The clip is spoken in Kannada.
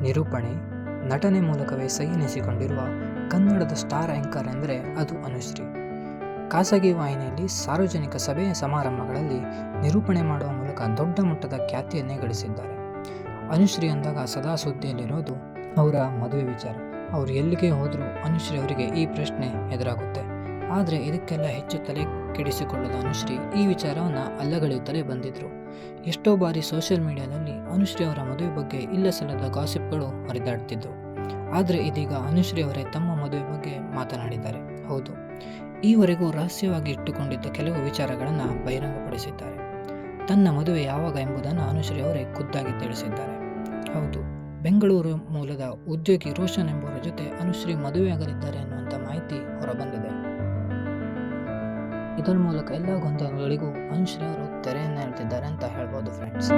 ನಿರೂಪಣೆ, ನಟನೆ ಮೂಲಕವೇ ಸಹಿನೆಸಿಕೊಂಡಿರುವ ಕನ್ನಡದ ಸ್ಟಾರ್ ಆ್ಯಂಕರ್ ಎಂದರೆ ಅದು ಅನುಶ್ರೀ. ಖಾಸಗಿ ವಾಹಿನಿಯಲ್ಲಿ ಸಾರ್ವಜನಿಕ ಸಭೆಯ ಸಮಾರಂಭಗಳಲ್ಲಿ ನಿರೂಪಣೆ ಮಾಡುವ ಮೂಲಕ ದೊಡ್ಡ ಮಟ್ಟದ ಖ್ಯಾತಿಯನ್ನೇ ಗಳಿಸಿದ್ದಾರೆ. ಅನುಶ್ರೀ ಅಂದಾಗ ಸದಾ ಸುದ್ದಿಯಲ್ಲಿರೋದು ಅವರ ಮದುವೆ ವಿಚಾರ. ಅವರು ಎಲ್ಲಿಗೆ ಹೋದರೂ ಅನುಶ್ರೀ ಅವರಿಗೆ ಈ ಪ್ರಶ್ನೆ ಎದುರಾಗುತ್ತೆ. ಆದರೆ ಇದಕ್ಕೆಲ್ಲ ಹೆಚ್ಚು ತಲೆ ಕೆಡಿಸಿಕೊಳ್ಳದ ಅನುಶ್ರೀ ಈ ವಿಚಾರವನ್ನು ಅಲ್ಲಗಳೆಯುತ್ತಲೇ ಬಂದಿದ್ದರು ಎಷ್ಟೋ ಬಾರಿ ಸೋಷಿಯಲ್ ಮೀಡಿಯಾದಲ್ಲಿ ಅನುಶ್ರೀ ಅವರ ಮದುವೆ ಬಗ್ಗೆ ಇಲ್ಲ ಸಲ್ಲದ ಗಾಸಿಪ್ಗಳು ಹರಿದಾಡ್ತಿದ್ದವು ಆದರೆ ಇದೀಗ ಅನುಶ್ರೀ ಅವರೇ ತಮ್ಮ ಮದುವೆ ಬಗ್ಗೆ ಮಾತನಾಡಿದ್ದಾರೆ. ಹೌದು. ಈವರೆಗೂ ರಹಸ್ಯವಾಗಿ ಇಟ್ಟುಕೊಂಡಿದ್ದ ಕೆಲವು ವಿಚಾರಗಳನ್ನು ಬಹಿರಂಗಪಡಿಸಿದ್ದಾರೆ. ತನ್ನ ಮದುವೆ ಯಾವಾಗ ಎಂಬುದನ್ನು ಅನುಶ್ರೀ ಅವರೇ ಖುದ್ದಾಗಿ ತಿಳಿಸಿದ್ದಾರೆ. ಹೌದು. ಬೆಂಗಳೂರು ಮೂಲದ ಉದ್ಯೋಗಿ ರೋಷನ್ ಎಂಬುವರ ಜೊತೆ ಅನುಶ್ರೀ ಮದುವೆಯಾಗಲಿದ್ದಾರೆ ಅನ್ನುವಂಥ ಮಾಹಿತಿ ಹೊರಬಂದಿದೆ. ಇದರ ಮೂಲಕ ಎಲ್ಲ ಗೊಂದಲಗಳಿಗೂ ಅನುಶ್ರೀ ಅವರು ತೆರೆಯನ್ನು ಹೇಳ್ತಿದ್ದಾರೆ ಅಂತ ಹೇಳ್ಬೋದು ಫ್ರೆಂಡ್ಸ್